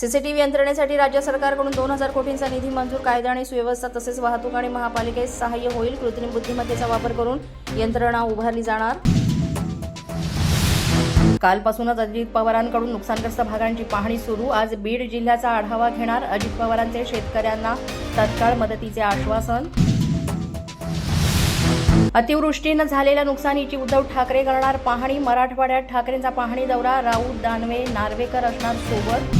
CCTV यंत्रणेसाठी राज्य सरकारकडून दोन हजार कोटींचा निधी मंजूर कायदा आणि सुव्यवस्था तसेच वाहतूक आणि महापालिकेस सहाय्य होईल. कृत्रिम बुद्धिमत्तेचा वापर करून यंत्रणा उभारली जाणार. कालपासूनच अजित पवारांकडून नुकसानग्रस्त भागांची पाहणी सुरू. आज बीड जिल्ह्याचा आढावा घेणार अजित पवारांचे शेतकऱ्यांना तत्काळ मदतीचे आश्वासन. अतिवृष्टीनं झालेल्या नुकसानीची उद्धव ठाकरे करणार पाहणी. मराठवाड्यात ठाकरेंचा पाहणी दौरा. राऊत दानवे नार्वेकर असणार सोबत.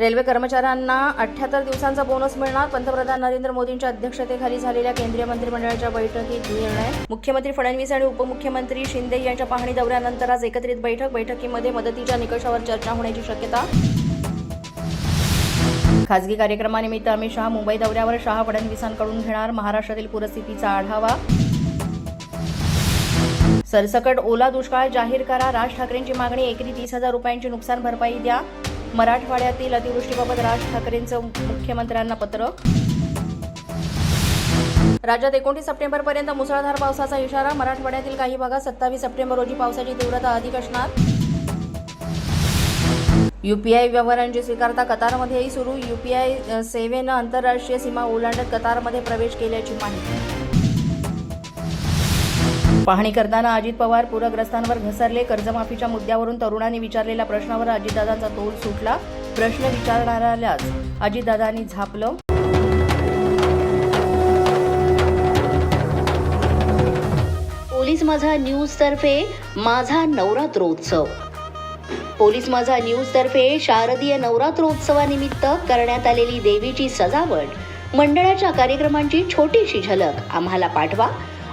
रेल्वे कर्मचाऱ्यांना अठ्याहत्तर दिवसांचा बोनस मिळणार. पंतप्रधान नरेंद्र मोदींच्या अध्यक्षतेखाली झालेल्या केंद्रीय मंत्रिमंडळाच्या बैठकीत निर्णय. मुख्यमंत्री फडणवीस आणि उपमुख्यमंत्री शिंदे यांच्या पाहणी दौऱ्यानंतर आज एकत्रित बैठक. बैठकीमध्ये मदतीच्या निकषावर चर्चा होण्याची शक्यता. खासगी कार्यक्रमानिमित्त अमित शहा मुंबई दौऱ्यावर. शहा फडणवीसांकडून घेणार महाराष्ट्रातील पूरस्थितीचा आढावा. सरसकट ओला दुष्काळ जाहीर करा. राज ठाकरेंची मागणी एकरी तीस हजार रुपयांची नुकसान भरपाई द्या. मराठवाड्यातील अतिवृष्टीबाबत राज ठाकरेंचं मुख्यमंत्र्यांना पत्र. राज्यात एकोणतीस सप्टेंबरपर्यंत मुसळधार पावसाचा इशारा. मराठवाड्यातील काही भागात सत्तावीस सप्टेंबर रोजी पावसाची तीव्रता अधिक असणार. युपीआय व्यवहारांची स्वीकारता कतारमध्येही सुरू. युपीआय सेवेनं आंतरराष्ट्रीय सीमा ओलांडत कतारमध्ये प्रवेश केल्याची माहिती. पाहणी करताना अजित पवार पूरग्रस्तांवर घसरले. कर्जमाफीच्या मुद्द्यावरून तरुणांनी विचारलेल्या प्रश्नावर अजितदादांचा तोल सुटला. प्रश्न विचारणाऱ्यालाच अजितदादांनी झापलं. पोलीस माझा न्यूज तर्फे माझा नवरात्रोत्सव. पोलीस माझा न्यूज तर्फे शारदीय नवरात्रोत्सवानिमित्त करण्यात आलेली देवीची सजावट. मंडळाच्या कार्यक्रमांची छोटीशी झलक आम्हाला पाठवा.